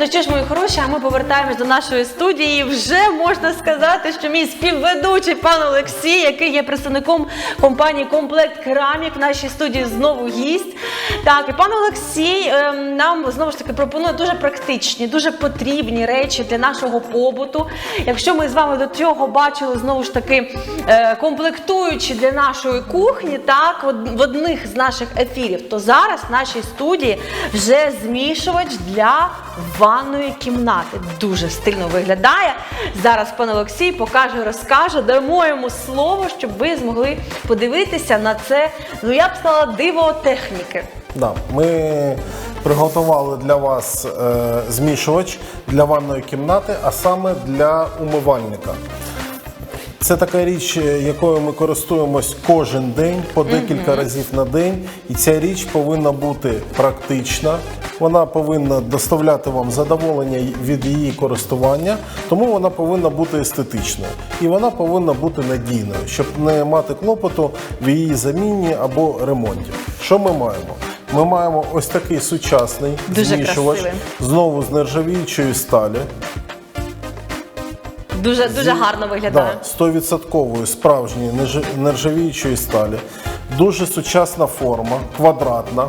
Ну що ж, мої хороші, а ми повертаємось до нашої студії. Вже можна сказати, що мій співведучий пан Олексій, який є представником компанії Комплект Керамік в нашій студії знову гість. Так, і пан Олексій ем, нам знову ж таки пропонує дуже практичні, дуже потрібні речі для нашого побуту. Якщо ми з вами до цього бачили знову ж таки е, комплектуючі для нашої кухні, так в- одних з наших ефірів, то зараз в нашій студії вже змішувач для ванної кімнати. Дуже стильно виглядає. Зараз пан Олексій покаже, розкаже. Дамо йому слово, щоб ви змогли подивитися на це. Ну я б сказала, диво техніки. Да, ми приготували для вас е, змішувач для ванної кімнати, а саме для умивальника. Це така річ, е, якою ми користуємось кожен день, по декілька разів на день. І ця річ повинна бути практична. Вона повинна доставляти вам задоволення від її користування, тому вона повинна бути естетичною. І вона повинна бути надійною, щоб не мати клопоту в її заміні або ремонті. Що ми маємо? Ми маємо ось такий сучасний Дуже змішувач, красивий. знову з нержавіючої сталі. Дуже дуже гарно виглядає. Да, справжньої нержа- нержавіючої сталі. Дуже сучасна форма, квадратна.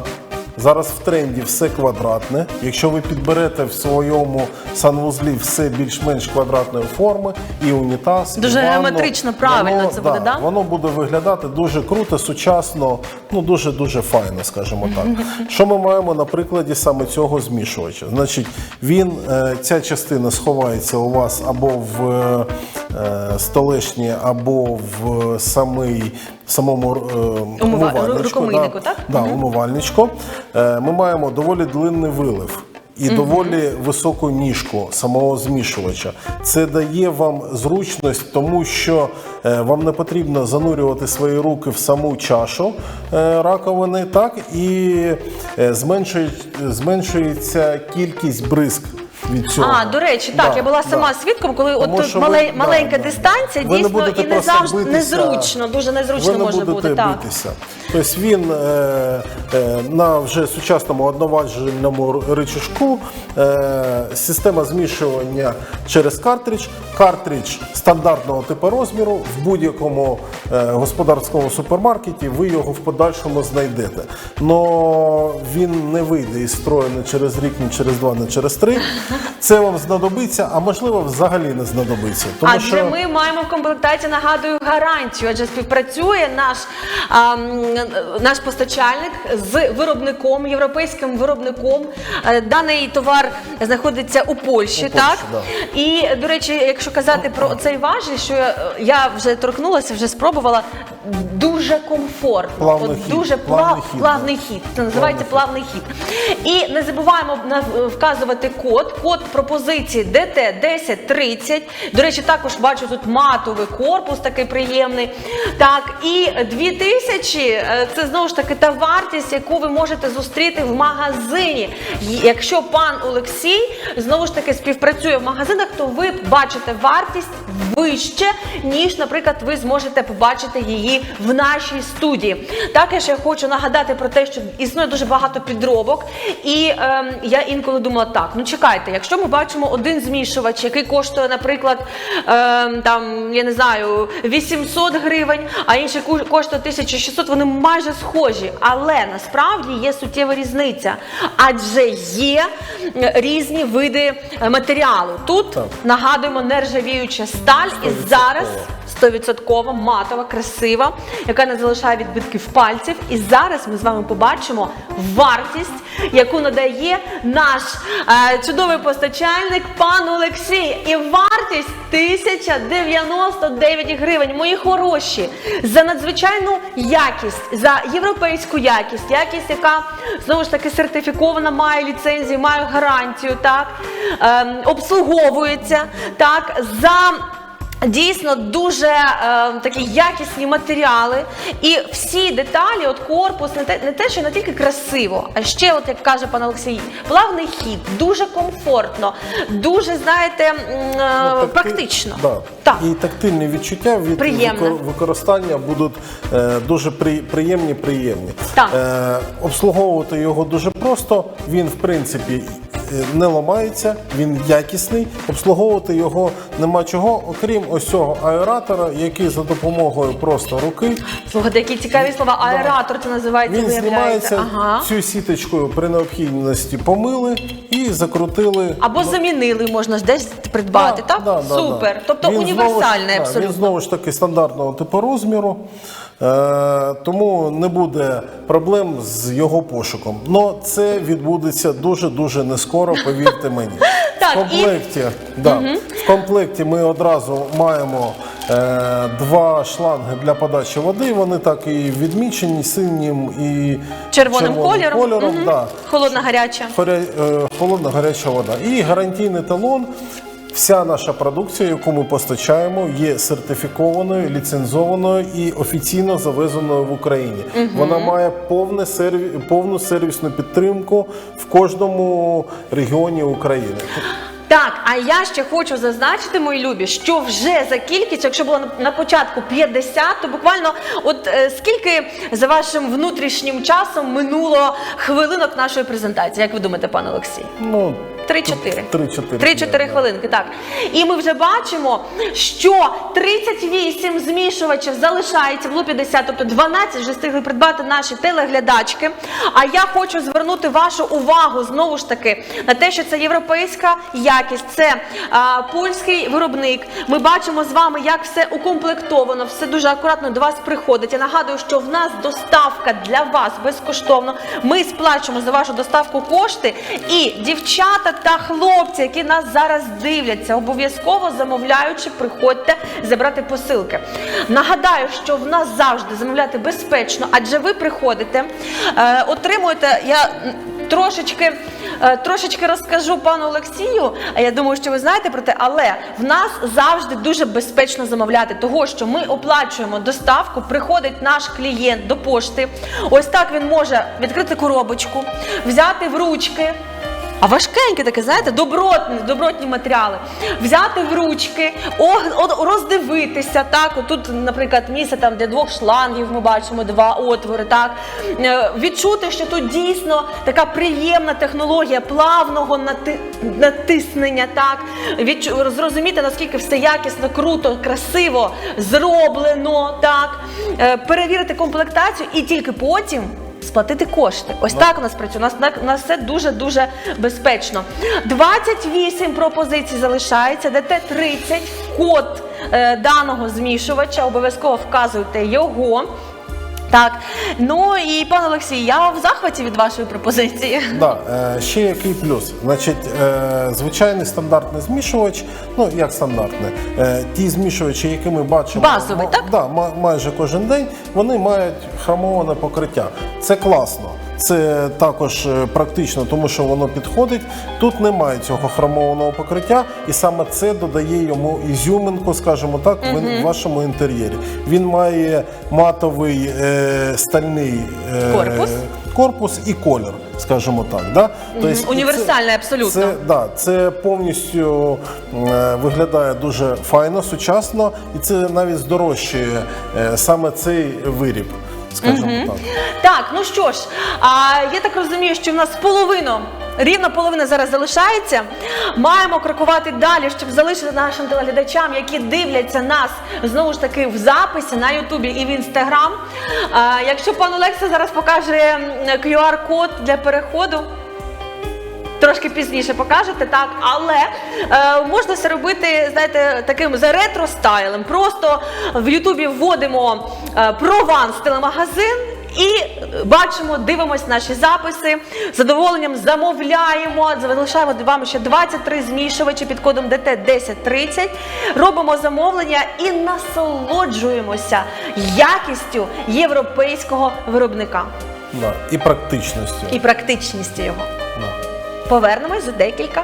Зараз в тренді все квадратне. Якщо ви підберете в своєму санвузлі все більш-менш квадратної форми, і унітаз, і Дуже ванну, геометрично правильно воно, це буде, да? Воно буде виглядати дуже круто, сучасно, ну дуже дуже файно, скажімо так. Що ми маємо на прикладі саме цього змішувача? Значить, він е, ця частина сховається у вас або в е, е, столешні, або в самий самому е, умивальничку, да, так? Да, умивальничку. Е, ми маємо доволі длинний вилив. І доволі високу ніжку самого змішувача. Це дає вам зручність, тому що е, вам не потрібно занурювати свої руки в саму чашу е, раковини, так і е, зменшує, зменшується кількість бризк від цього. А, до речі, так, Да, я була сама да. свідком, коли Тому от що мале- ви- да, маленька да. дистанція, Ви не дійсно, будете і не просто завжди битися. незручно, дуже незручно ви не може будете бути. Так. битися. Тобто він е, е, на вже сучасному одноважельному рычажку, е, система змішування через картридж, картридж стандартного типу розміру в будь-якому е, господарському супермаркеті ви його в подальшому знайдете. Но він не вийде із строю не через рік, не через два, не через три. Це вам знадобиться, а можливо взагалі не знадобиться. Тому Адже що ми маємо в комплектації, нагадую, гарантію, адже співпрацює наш, а, наш постачальник з виробником, європейським виробником. Е, Даний товар знаходиться у Польщі, У Польщі, так? да. І, до речі, якщо казати про цей важіль, що я, я вже торкнулася, вже спробувала, дуже комфортно. Плавний От хід, дуже плавний плав- хід, плавний хід. Це називається плавний хід. І не забуваємо вказувати код. Код пропозиції ДТ 1030. До речі, також бачу тут матовий корпус такий приємний. Так, і 2000 е, це знову ж таки та вартість, яку ви можете зустріти в магазині. Якщо пан Олексій знову ж таки співпрацює в магазинах, то ви бачите вартість вище, ніж, наприклад, ви зможете побачити її в нашій студії. Також я хочу нагадати про те, що існує дуже багато підробок, і ем, я інколи думала так: ну чекайте, якщо ми бачимо один змішувач, який коштує, наприклад, ем, там я не знаю, 800 гривень, а інший коштує 1600, вони майже схожі. Але насправді є суттєва різниця, адже є е, різні види е, матеріалу. Тут нагадуємо нержавіюча сталь, і зараз. 100% матова, красива, яка не залишає відбитків пальців. І зараз ми з вами побачимо вартість, яку надає наш е, чудовий постачальник пан Олексій. І вартість 1099 гривень. Мої хороші за надзвичайну якість, за європейську якість, якість, яка знову ж таки сертифікована, має ліцензію, має гарантію, так ем, обслуговується так за. Дійсно дуже е, такі якісні матеріали, і всі деталі, от корпус, не те, не те, що не тільки красиво, а ще, от як каже пан Олексій, плавний хід, дуже комфортно, дуже знаєте е, Ну, такти- практично. Да. Так. І тактильні відчуття від Приємно. викор- використання будуть е, дуже при, приємні, приємні. Так. Е, обслуговувати його дуже просто. Він, в принципі, не ламається, він якісний. Обслуговувати його нема чого, окрім ось цього аератора, який за допомогою просто руки Слухайте, які цікаві слова. Аератор це називається. він знімається Ага. цю сіточкою при необхідності помили і закрутили. Або замінили, можна ж десь придбати, Да, так? да, да, Супер. да. Тобто Він універсальний знову ж- абсолютно. Він знову ж таки стандартного типу розміру, е, тому не буде проблем з його пошуком. Но це відбудеться дуже-дуже не скоро, повірте мені. В, комплекті, да, в комплекті ми одразу маємо е, два шланги для подачі води. Вони так і відмічені синім і Червоним червоним кольором. кольором Мгм. да. Холодна гаряча. Е, холодна гаряча вода. І гарантійний талон. Вся наша продукція, яку ми постачаємо, є сертифікованою, ліцензованою і офіційно завезеною в Україні. Вона має повне серві... повну сервісну підтримку в кожному регіоні України. А я ще хочу зазначити, мої любі, що вже за кількістю, якщо було на- початку 50, то буквально от е, скільки за вашим внутрішнім часом минуло хвилинок нашої презентації, як ви думаєте, пане Олексій? Ну, 3-4. 3-4. 3-4 хвилинки, так. І ми вже бачимо, що 38 змішувачів залишається, було 50, тобто 12 вже встигли придбати наші телеглядачки. А я хочу звернути вашу увагу знову ж таки на те, що це європейська якість, це а, польський виробник. Ми бачимо з вами, як все укомплектовано, все дуже акуратно до вас приходить. Я нагадую, що в нас доставка для вас безкоштовно. Ми сплачуємо за вашу доставку кошти. І дівчата та хлопці, які нас зараз дивляться, обов'язково замовляючи, приходьте забрати посилки. Нагадаю, що в нас завжди замовляти безпечно, адже ви приходите, е, отримуєте. Я трошечки. е, Трошечки розкажу пану Олексію. а Я думаю, що ви знаєте про те, але в нас завжди дуже безпечно замовляти, того що ми оплачуємо доставку. Приходить наш клієнт до пошти. Ось так він може відкрити коробочку, взяти в ручки. А важкеньке таке, знаєте, добротні, добротні матеріали. Взяти в ручки, роздивитися. Так, тут, наприклад, місце там для двох шлангів ми бачимо два отвори. Так Е, відчути, що тут дійсно така приємна технологія плавного нати- натиснення. Так Відчу- зрозуміти наскільки все якісно, круто, красиво зроблено. Так Е, перевірити комплектацію і тільки потім. Сплатити кошти. Ось так у нас працює. У нас, у нас все дуже-дуже безпечно. 28 пропозицій залишається, ДТ-30, код е, даного змішувача, обов'язково вказуйте його. Так, ну і пане Олексій, я в захваті від вашої пропозиції. Да, е, ще який плюс. Значить, е, звичайний стандартний змішувач, ну як стандартний, е, ті змішувачі, які ми бачимо, Базовий, так? Да, ма- майже кожен день, вони мають хромоване покриття. Це класно. Це також е, практично, тому що воно підходить. Тут немає цього хромованого покриття, і саме це додає йому ізюминку, скажімо так, в вашому інтер'єрі. Він має матовий е, стальний е, Корпус. корпус і колір, скажімо так. Да? Тобто, Універсальний абсолютно. Це, да, це повністю е, виглядає дуже файно, сучасно, і це навіть здорожчує е, саме цей виріб, скажімо так. Так, ну що ж, а, я так розумію, що в нас половину. Рівно половина зараз залишається. Маємо крокувати далі, щоб залишити нашим телеглядачам, які дивляться нас знову ж таки в записі на Ютубі і в Інстаграм. Якщо пан Олекса зараз покаже QR-код для переходу. Трошки пізніше покажете, так, але е, можна це робити, знаєте, таким за ретро стайлем. Просто в Ютубі вводимо е, прованс телемагазин і бачимо, дивимось наші записи. З задоволенням замовляємо. Залишаємо вам ще 23 змішувачі під кодом ДТ 1030. Робимо замовлення і насолоджуємося якістю європейського виробника Да. І практичністю. і практичністю його. Повернемось за декілька.